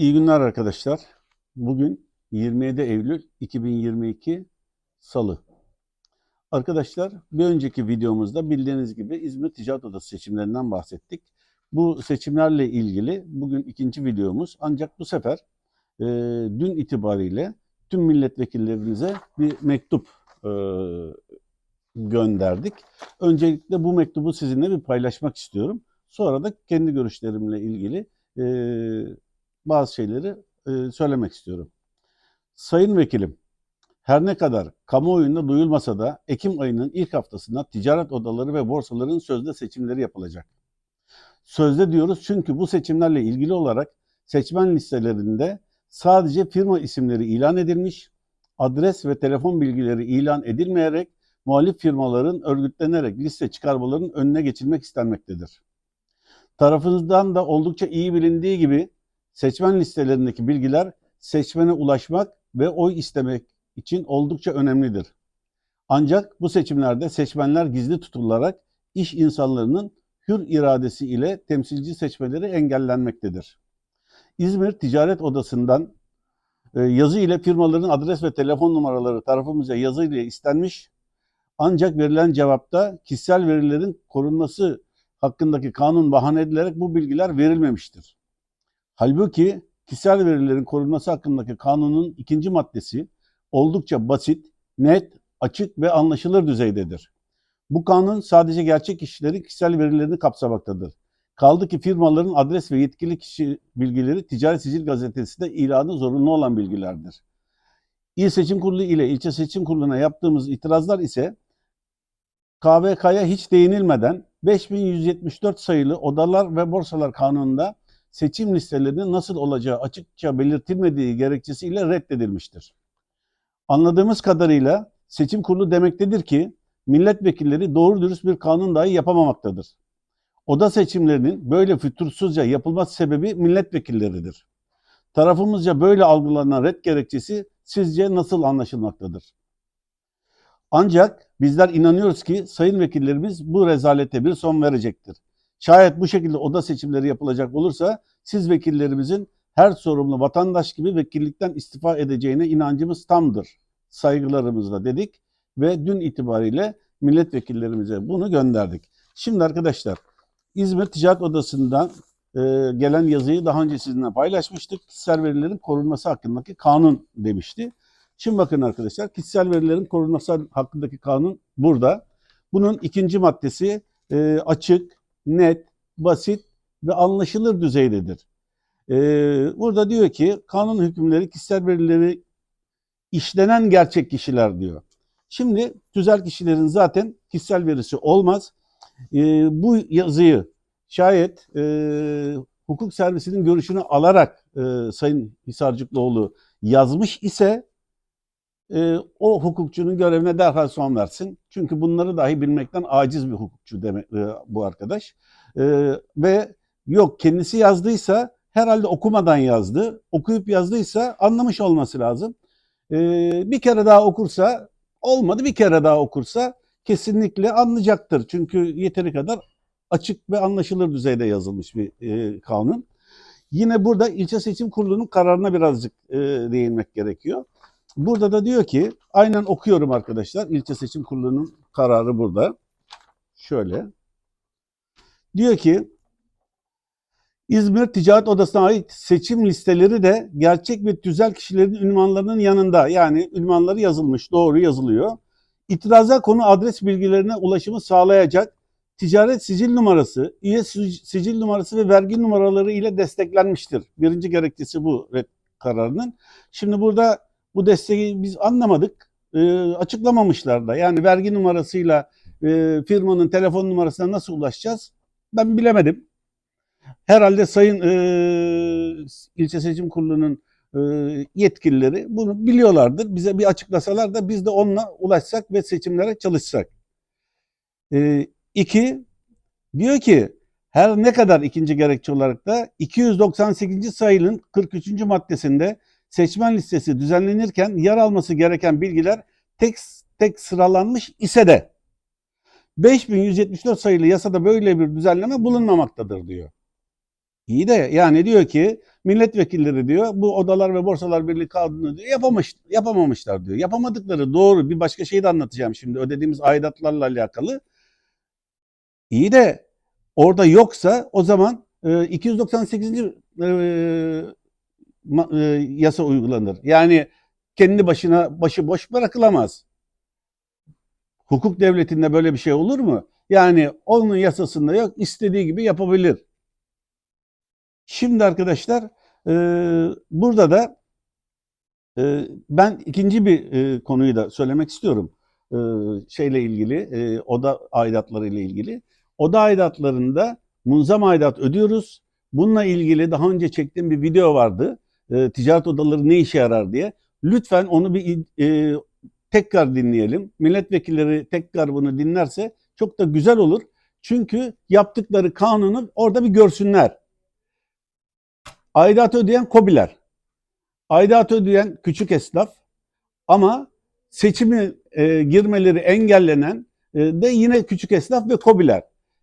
İyi günler arkadaşlar. Bugün 27 Eylül 2022 Salı. Arkadaşlar bir önceki videomuzda bildiğiniz gibi İzmir Ticaret Odası seçimlerinden bahsettik. Bu seçimlerle ilgili bugün ikinci videomuz ancak bu sefer e, dün itibariyle tüm milletvekillerimize bir mektup e, gönderdik. Öncelikle bu mektubu sizinle bir paylaşmak istiyorum. Sonra da kendi görüşlerimle ilgili e, bazı şeyleri e, söylemek istiyorum. Sayın Vekilim, her ne kadar kamuoyunda duyulmasa da Ekim ayının ilk haftasında ticaret odaları ve borsaların sözde seçimleri yapılacak. Sözde diyoruz çünkü bu seçimlerle ilgili olarak seçmen listelerinde sadece firma isimleri ilan edilmiş, adres ve telefon bilgileri ilan edilmeyerek muhalif firmaların örgütlenerek liste çıkarmalarının önüne geçilmek istenmektedir. Tarafınızdan da oldukça iyi bilindiği gibi seçmen listelerindeki bilgiler seçmene ulaşmak ve oy istemek için oldukça önemlidir. Ancak bu seçimlerde seçmenler gizli tutularak iş insanlarının hür iradesi ile temsilci seçmeleri engellenmektedir. İzmir Ticaret Odası'ndan e, yazı ile firmaların adres ve telefon numaraları tarafımızca yazı ile istenmiş ancak verilen cevapta kişisel verilerin korunması hakkındaki kanun bahane edilerek bu bilgiler verilmemiştir. Halbuki kişisel verilerin korunması hakkındaki kanunun ikinci maddesi oldukça basit, net, açık ve anlaşılır düzeydedir. Bu kanun sadece gerçek kişilerin kişisel verilerini kapsamaktadır. Kaldı ki firmaların adres ve yetkili kişi bilgileri Ticaret Sicil Gazetesi'nde ilanı zorunlu olan bilgilerdir. İl Seçim Kurulu ile ilçe seçim kuruluna yaptığımız itirazlar ise KVK'ya hiç değinilmeden 5174 sayılı Odalar ve Borsalar Kanunu'nda seçim listelerinin nasıl olacağı açıkça belirtilmediği gerekçesiyle reddedilmiştir. Anladığımız kadarıyla seçim kurulu demektedir ki milletvekilleri doğru dürüst bir kanun dahi yapamamaktadır. Oda seçimlerinin böyle fütursuzca yapılması sebebi milletvekilleridir. Tarafımızca böyle algılanan red gerekçesi sizce nasıl anlaşılmaktadır? Ancak bizler inanıyoruz ki sayın vekillerimiz bu rezalete bir son verecektir. Şayet bu şekilde oda seçimleri yapılacak olursa siz vekillerimizin her sorumlu vatandaş gibi vekillikten istifa edeceğine inancımız tamdır. Saygılarımızla dedik ve dün itibariyle milletvekillerimize bunu gönderdik. Şimdi arkadaşlar İzmir Ticaret Odası'ndan e, gelen yazıyı daha önce sizinle paylaşmıştık. Kişisel verilerin korunması hakkındaki kanun demişti. Şimdi bakın arkadaşlar kişisel verilerin korunması hakkındaki kanun burada. Bunun ikinci maddesi e, açık, net, basit ve anlaşılır düzeydedir. E, burada diyor ki kanun hükümleri kişisel verileri işlenen gerçek kişiler diyor. Şimdi tüzel kişilerin zaten kişisel verisi olmaz. E, bu yazıyı şayet e, hukuk servisinin görüşünü alarak e, Sayın Hisarcıklıoğlu yazmış ise e, o hukukçunun görevine derhal son versin. Çünkü bunları dahi bilmekten aciz bir hukukçu demek e, bu arkadaş. E, ve yok kendisi yazdıysa herhalde okumadan yazdı. Okuyup yazdıysa anlamış olması lazım. E, bir kere daha okursa olmadı bir kere daha okursa kesinlikle anlayacaktır. Çünkü yeteri kadar açık ve anlaşılır düzeyde yazılmış bir e, kanun. Yine burada ilçe seçim kurulunun kararına birazcık e, değinmek gerekiyor. Burada da diyor ki, aynen okuyorum arkadaşlar. İlçe Seçim Kurulu'nun kararı burada. Şöyle. Diyor ki, İzmir Ticaret Odası'na ait seçim listeleri de gerçek ve tüzel kişilerin ünvanlarının yanında. Yani ünvanları yazılmış, doğru yazılıyor. İtiraza konu adres bilgilerine ulaşımı sağlayacak ticaret sicil numarası, üye sicil numarası ve vergi numaraları ile desteklenmiştir. Birinci gerekçesi bu kararının. Şimdi burada bu desteği biz anlamadık. E, açıklamamışlar da. Yani vergi numarasıyla e, firmanın telefon numarasına nasıl ulaşacağız? Ben bilemedim. Herhalde Sayın e, İlçe Seçim Kurulu'nun e, yetkilileri bunu biliyorlardır. Bize bir açıklasalar da biz de onunla ulaşsak ve seçimlere çalışsak. E, iki, diyor ki her ne kadar ikinci gerekçe olarak da 298. sayının 43. maddesinde seçmen listesi düzenlenirken yer alması gereken bilgiler tek tek sıralanmış ise de 5174 sayılı yasada böyle bir düzenleme bulunmamaktadır diyor. İyi de yani diyor ki milletvekilleri diyor bu odalar ve borsalar birliği kanunu diyor yapamış, yapamamışlar diyor. Yapamadıkları doğru bir başka şey de anlatacağım şimdi ödediğimiz aidatlarla alakalı. İyi de orada yoksa o zaman e, 298. e, e, yasa uygulanır. Yani kendi başına başıboş bırakılamaz. Hukuk devletinde böyle bir şey olur mu? Yani onun yasasında yok istediği gibi yapabilir. Şimdi arkadaşlar e, burada da e, ben ikinci bir e, konuyu da söylemek istiyorum. E, şeyle ilgili, e, oda aidatları ile ilgili. Oda aidatlarında munzam aidat ödüyoruz. Bununla ilgili daha önce çektiğim bir video vardı. E, ticaret odaları ne işe yarar diye. Lütfen onu bir e, tekrar dinleyelim. Milletvekilleri tekrar bunu dinlerse çok da güzel olur. Çünkü yaptıkları kanunu orada bir görsünler. Aidat ödeyen KOBİ'ler. Aidat ödeyen küçük esnaf. Ama seçimi e, girmeleri engellenen e, de yine küçük esnaf ve KOBİ'ler.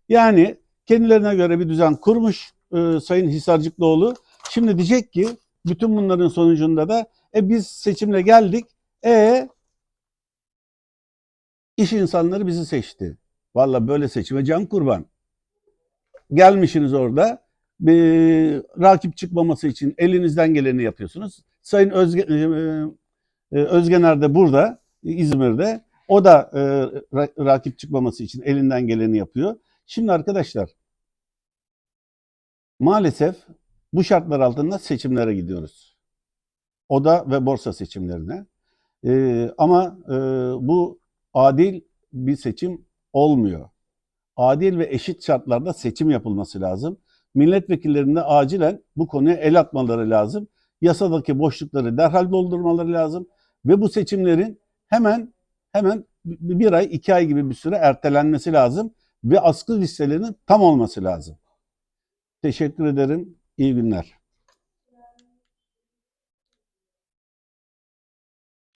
Yani kendilerine göre bir düzen kurmuş e, Sayın Hisarcıklıoğlu. Şimdi diyecek ki bütün bunların sonucunda da e, biz seçimle geldik. E iş insanları bizi seçti. Valla böyle seçime can kurban. Gelmişsiniz orada bir rakip çıkmaması için elinizden geleni yapıyorsunuz. Sayın Özge, e, e, Özgener de burada İzmir'de. O da e, ra- rakip çıkmaması için elinden geleni yapıyor. Şimdi arkadaşlar maalesef bu şartlar altında seçimlere gidiyoruz. Oda ve borsa seçimlerine. E, ama e, bu adil bir seçim olmuyor. Adil ve eşit şartlarda seçim yapılması lazım milletvekillerine acilen bu konuya el atmaları lazım. Yasadaki boşlukları derhal doldurmaları lazım ve bu seçimlerin hemen hemen bir ay iki ay gibi bir süre ertelenmesi lazım ve askı listelerinin tam olması lazım. Teşekkür ederim. İyi günler.